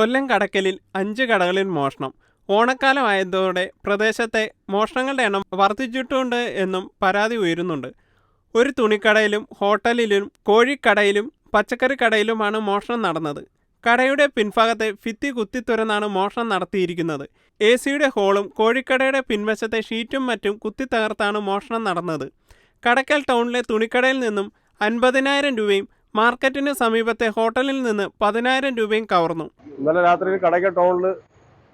കൊല്ലം കടക്കലിൽ അഞ്ച് കടകളിൽ മോഷണം. ഓണക്കാലമായതോടെ പ്രദേശത്തെ മോഷണങ്ങളുടെ എണ്ണം വർദ്ധിച്ചിട്ടുണ്ട് എന്നും പരാതി ഉയരുന്നുണ്ട്. ഒരു തുണിക്കടയിലും ഹോട്ടലിലും കോഴിക്കടയിലും പച്ചക്കറി കടയിലുമാണ് മോഷണം നടന്നത്. കടയുടെ പിൻഭാഗത്തെ ഭിത്തി കുത്തിത്തുരന്നാണ് മോഷണം നടത്തിയിരിക്കുന്നത്. എ സിയുടെ ഹോളും കോഴിക്കടയുടെ പിൻവശത്തെ ഷീറ്റും മറ്റും കുത്തിത്തകർത്താണ് മോഷണം നടന്നത്. കടക്കൽ ടൗണിലെ തുണിക്കടയിൽ നിന്നും അൻപതിനായിരം രൂപയും മാർക്കറ്റിന് സമീപത്തെ ഹോട്ടലിൽ നിന്ന് പതിനായിരം രൂപയും കവർന്നു. ഇന്നലെ രാത്രി കടയ്ക്ക് ടൗണിൽ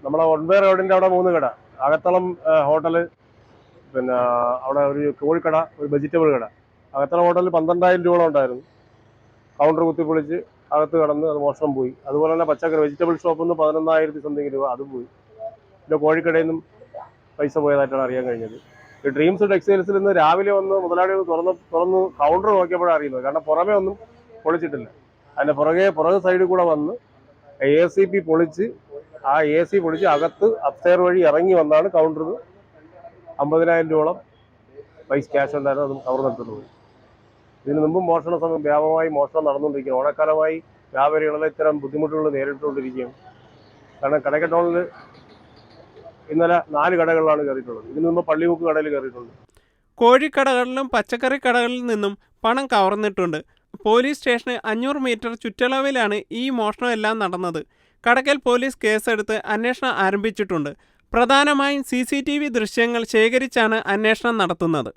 നമ്മളെ ഒൻപേ റോഡിന്റെ അവിടെ മൂന്ന് കട. അകത്തളം ഹോട്ടൽ പിന്നെ അവിടെ ഒരു കോഴിക്കട ഒരു വെജിറ്റബിൾ കട. അകത്തളം ഹോട്ടലിൽ പന്ത്രണ്ടായിരം രൂപ ഉണ്ടായിരുന്നു. കൗണ്ടർ കുത്തിപ്പൊളിച്ച് അകത്ത് കടന്ന് അത് മോഷണം പോയി. അതുപോലെ തന്നെ പച്ചക്കറി വെജിറ്റബിൾ ഷോപ്പിൽ നിന്ന് പതിനൊന്നായിരത്തി സംതിങ് രൂപ അതും പോയി. പിന്നെ കോഴിക്കടയിൽ നിന്നും പൈസ പോയതായിട്ടാണ് അറിയാൻ കഴിഞ്ഞത്. ഡ്രീംസ് ടെക്സ്റ്റൈൽസിൽ നിന്ന് രാവിലെ വന്ന് മുതലാളി തുറന്ന് തുറന്ന് കൗണ്ടർ നോക്കിയപ്പോഴാണ് അറിയുന്നത്. കാരണം പുറമേ ഒന്നും പൊളിച്ചിട്ടില്ല. അതിന്റെ പുറകെ പുറകെ സൈഡിൽ കൂടെ വന്ന് എ സി പി പൊളിച്ച് ആ എ സി പൊളിച്ച് അകത്ത് അപ്സ്റ്റെയർ വഴി ഇറങ്ങി വന്നാണ് കൗണ്ടറിൽ അമ്പതിനായിരം രൂപയോളം പൈസ ക്യാഷ് ഉണ്ടായിരുന്നു അതും കവർ പോയി ഇതിനു മുമ്പും മോഷണ സമയം വ്യാപകമായി മോഷണം നടന്നുകൊണ്ടിരിക്കുകയാണ്. ഓണക്കാലമായി വ്യാപാരികളെ ഇത്തരം ബുദ്ധിമുട്ടുകൾ നേരിട്ടുകൊണ്ടിരിക്കുകയാണ്. കാരണം കടക്ക ടൗണിൽ ഇന്നലെ നാല് കടകളിലാണ് കയറിയിട്ടുള്ളത്. ഇതിനു മുമ്പ് പള്ളിമുക്ക് കടയിൽ കയറിയിട്ടുണ്ട്. കോഴിക്കടകളിലും പച്ചക്കറി കടകളിൽ നിന്നും പണം കവർന്നിട്ടുണ്ട്. പോലീസ് സ്റ്റേഷന് അഞ്ഞൂറ് മീറ്റർ ചുറ്റളവിലാണ് ഈ മോഷണമെല്ലാം നടന്നത്. കടക്കൽ പോലീസ് കേസെടുത്ത് അന്വേഷണം ആരംഭിച്ചിട്ടുണ്ട്. പ്രധാനമായും സി ദൃശ്യങ്ങൾ ശേഖരിച്ചാണ് അന്വേഷണം നടത്തുന്നത്.